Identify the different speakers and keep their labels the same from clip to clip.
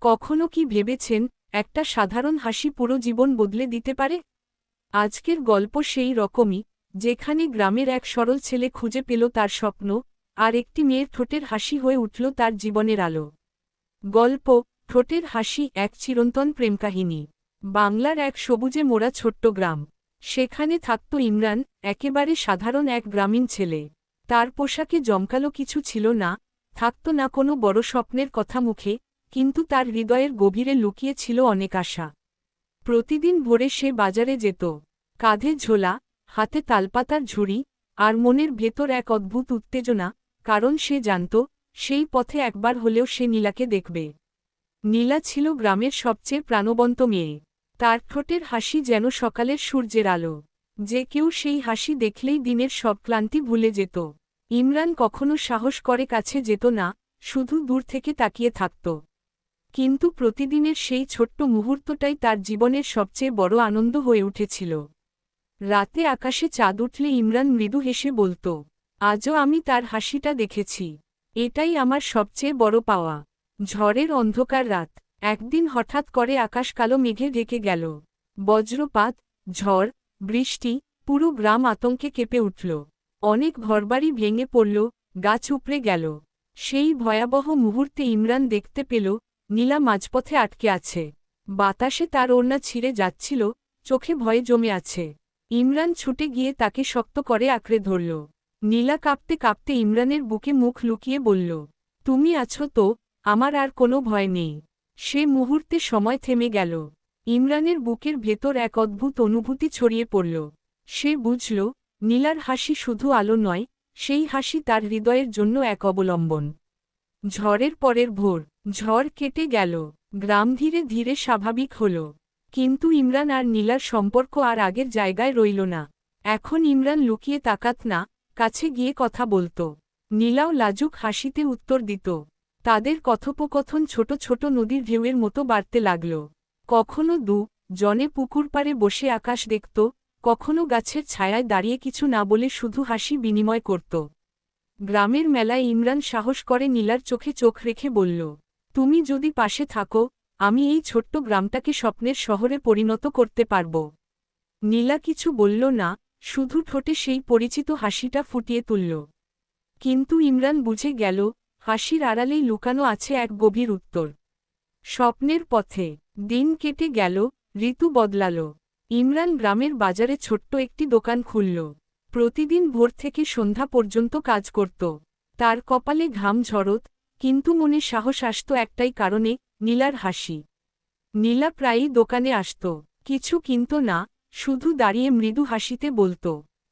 Speaker 1: কখনো কি ভেবেছেন, একটা সাধারণ হাসি পুরো জীবন বদলে দিতে পারে? আজকের গল্প সেই রকমই, যেখানে গ্রামের এক সরল ছেলে খুঁজে পেল তার স্বপ্ন, আর একটি মেয়ের ঠোঁটের হাসি হয়ে উঠল তার জীবনের আলো। গল্প, ঠোঁটের হাসি এক চিরন্তন প্রেমকাহিনী। বাংলার এক সবুজে মোড়া ছোট্ট গ্রাম। সেখানে থাকত ইমরান, একেবারে সাধারণ এক গ্রামীণ ছেলে। তার পোশাকে জমকালো কিছু ছিল না, থাকত না কোনো বড় স্বপ্নের কথা মুখে কিন্তু তার হৃদয়ের গভীরে লুকিয়ে ছিল অনেক আশা। প্রতিদিন ভোরে সে বাজারে যেত, কাঁধে ঝোলা, হাতে তালপাতার ঝুড়ি, আর মনের ভেতর এক অদ্ভুত উত্তেজনা, কারণ সে জানত, সেই পথে একবার হলেও সে নীলাকে দেখবে। নীলা ছিল গ্রামের সবচেয়ে প্রাণবন্ত মেয়ে। তার ঠোঁটের হাসি যেন সকালের সূর্যের আলো। যে কেউ সেই হাসি দেখলেই দিনের সব ক্লান্তি ভুলে যেত। ইমরান কখনো সাহস করে কাছে যেত না, শুধু দূর থেকে তাকিয়ে থাকত। কিন্তু প্রতিদিনের সেই ছোট্ট মুহূর্তটাই তার জীবনের সবচেয়ে বড় আনন্দ হয়ে উঠেছিল। রাতে আকাশে চাঁদ উঠলে ইমরান মৃদু হেসে বলত, আজও আমি তার হাসিটা দেখেছি। এটাই আমার সবচেয়ে বড় পাওয়া। ঝড়ের অন্ধকার রাত। একদিন হঠাৎ করে আকাশ কালো মেঘে ঢেকে গেল। বজ্রপাত, ঝড়, বৃষ্টি, পুরো গ্রাম আতঙ্কে কেঁপে উঠল। অনেক ঘরবাড়ি ভেঙে পড়ল, গাছ উপড়ে গেল। সেই ভয়াবহ মুহূর্তে ইমরান দেখতে পেল নীলা মাঝপথে আটকে আছে। বাতাসে তার ওড়না ছিঁড়ে যাচ্ছিল, চোখে ভয়ে জমে আছে। ইমরান ছুটে গিয়ে তাকে শক্ত করে আঁকড়ে ধরল। নীলা কাঁপতে কাঁপতে ইমরানের বুকে মুখ লুকিয়ে বলল, তুমি আছো তো, আমার আর কোনো ভয় নেই। সে মুহূর্তে সময় থেমে গেল। ইমরানের বুকের ভেতর এক অদ্ভুত অনুভূতি ছড়িয়ে পড়ল। সে বুঝল, নীলার হাসি শুধু আলো নয়, সেই হাসি তার হৃদয়ের জন্য এক অবলম্বন। ঝড়ের পরের ভোর, ঝড় কেটে গেল, গ্রাম ধীরে ধীরে স্বাভাবিক হল। কিন্তু ইমরান আর নীলার সম্পর্ক আর আগের জায়গায় রইল না। এখন ইমরান লুকিয়ে তাকাত না, কাছে গিয়ে কথা বলত। নীলাও লাজুক হাসিতে উত্তর দিত। তাদের কথোপকথন ছোট ছোট নদীর ঢেউয়ের মতো বাড়তে লাগল। কখনো দু, জনে পুকুর পাড়ে বসে আকাশ দেখত, কখনো গাছের ছায়ায় দাঁড়িয়ে কিছু না বলে শুধু হাসি বিনিময় করত। গ্রামের মেলায় ইমরান সাহস করে নীলার চোখে চোখ রেখে বলল, তুমি যদি পাশে থাকো, আমি এই ছোট্ট গ্রামটাকে স্বপ্নের শহরে পরিণত করতে পারব নীলা কিছু বলল না, শুধু ঠোঁটে সেই পরিচিত হাসিটা ফুটিয়ে তুলল। কিন্তু ইমরান বুঝে গেল, হাসির আড়ালেই লুকানো আছে এক গভীর উত্তর। স্বপ্নের পথে দিন কেটে গেল, ঋতু বদলাল। ইমরান গ্রামের বাজারে ছোট্ট একটি দোকান খুলল। প্রতিদিন ভোর থেকে সন্ধ্যা পর্যন্ত কাজ করত। তার কপালে ঘাম ঝরত, কিন্তু মনে সাহস আসত একটাই কারণে, নীলার হাসি। নীলা প্রায়ই দোকানে আসত। কিছু কিনত না, শুধু দাঁড়িয়ে মৃদু হাসিতে বলত,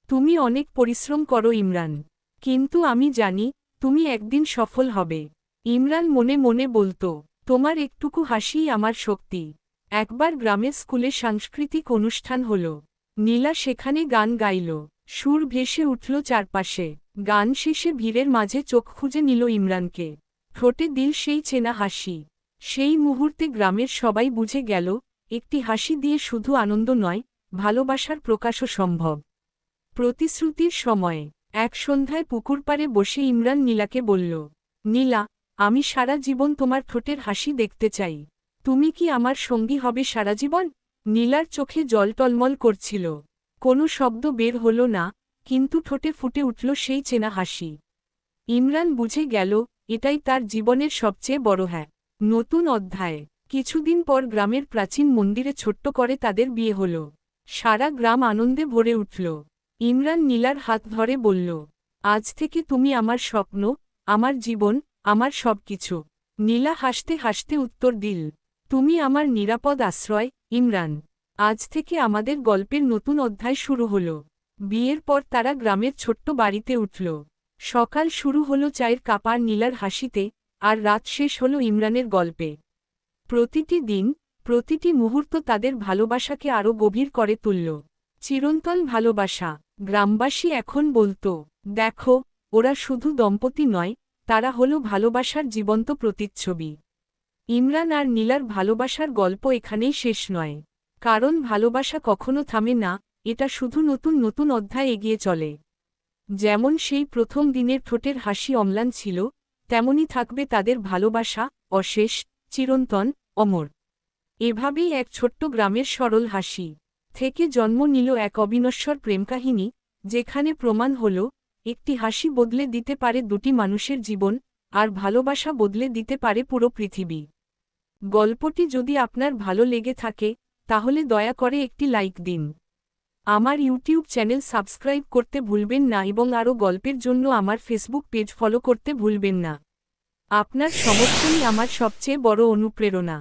Speaker 1: তুমি অনেক পরিশ্রম করো ইমরান। কিন্তু আমি জানি, তুমি একদিন সফল হবে। ইমরান মনে মনে বলত, তোমার একটুকু হাসিই আমার শক্তি। একবার গ্রামের স্কুলে সাংস্কৃতিক অনুষ্ঠান হল। নীলা সেখানে গান গাইল। সুর ভেসে উঠল চারপাশে। গান শেষে ভিড়ের মাঝে চোখ খুঁজে নিল ইমরানকে। ঠোঁটে দিল সেই চেনা হাসি। সেই মুহূর্তে গ্রামের সবাই বুঝে গেল, একটি হাসি দিয়ে শুধু আনন্দ নয়, ভালোবাসার প্রকাশও সম্ভব। প্রতিশ্রুতির সময়ে, এক সন্ধ্যায় পুকুর পাড়ে বসে ইমরান নীলাকে বলল, নীলা, আমি সারা জীবন তোমার ঠোঁটের হাসি দেখতে চাই। তুমি কি আমার সঙ্গী হবে সারা জীবন? নীলার চোখে জল টলমল করছিল। কোনো শব্দ বের হল না, কিন্তু ঠোঁটে ফুটে উঠল সেই চেনা হাসি। ইমরান বুঝে গেল, এটাই তার জীবনের সবচেয়ে বড় হ্যাঁ। নতুন অধ্যায়। কিছুদিন পর গ্রামের প্রাচীন মন্দিরে ছোট্ট করে তাদের বিয়ে হল। সারা গ্রাম আনন্দে ভরে উঠল। ইমরান নীলার হাত ধরে বলল, আজ থেকে তুমি আমার স্বপ্ন, আমার জীবন, আমার সব কিছু নীলা হাসতে হাসতে উত্তর দিল, তুমি আমার নিরাপদ আশ্রয়, ইমরান। আজ থেকে আমাদের গল্পের নতুন অধ্যায় শুরু হল। বিয়ের পর তারা গ্রামের ছোট্ট বাড়িতে উঠল। সকাল শুরু হল চায়ের কাপার নীলার হাসিতে, আর রাত শেষ হল ইমরানের গল্পে। প্রতিটি দিন, প্রতিটি মুহূর্ত তাদের ভালোবাসাকে আরও গভীর করে তুলল। চিরন্তন ভালোবাসা, গ্রামবাসী এখন বলতো, দেখো, ওরা শুধু দম্পতি নয়, তারা হল ভালোবাসার জীবন্ত প্রতিচ্ছবি। ইমরান আর নীলার ভালোবাসার গল্প এখানেই শেষ নয়। কারণ ভালোবাসা কখনো থামে না, এটা শুধু নতুন নতুন অধ্যায় এগিয়ে চলে। যেমন সেই প্রথম দিনের ঠোঁটের হাসি অম্লান ছিল, তেমনি থাকবে তাদের ভালোবাসা, অশেষ, চিরন্তন, অমর। এভাবেই এক ছোট্ট গ্রামের সরল হাসি থেকে জন্ম নিল এক অবিনশ্বর প্রেমকাহিনী, যেখানে প্রমাণ হল, একটি হাসি বদলে দিতে পারে দুটি মানুষের জীবন, আর ভালোবাসা বদলে দিতে পারে পুরো পৃথিবী। গল্পটি যদি আপনার ভালো লেগে থাকে তাহলে দয়া করে একটি লাইক দিন। আমার ইউটিউব চ্যানেল সাবস্ক্রাইব করতে ভুলবেন না এবং আরও গল্পের জন্য আমার ফেসবুক পেজ ফলো করতে ভুলবেন না। আপনার সমর্থনই আমার সবচেয়ে বড় অনুপ্রেরণা।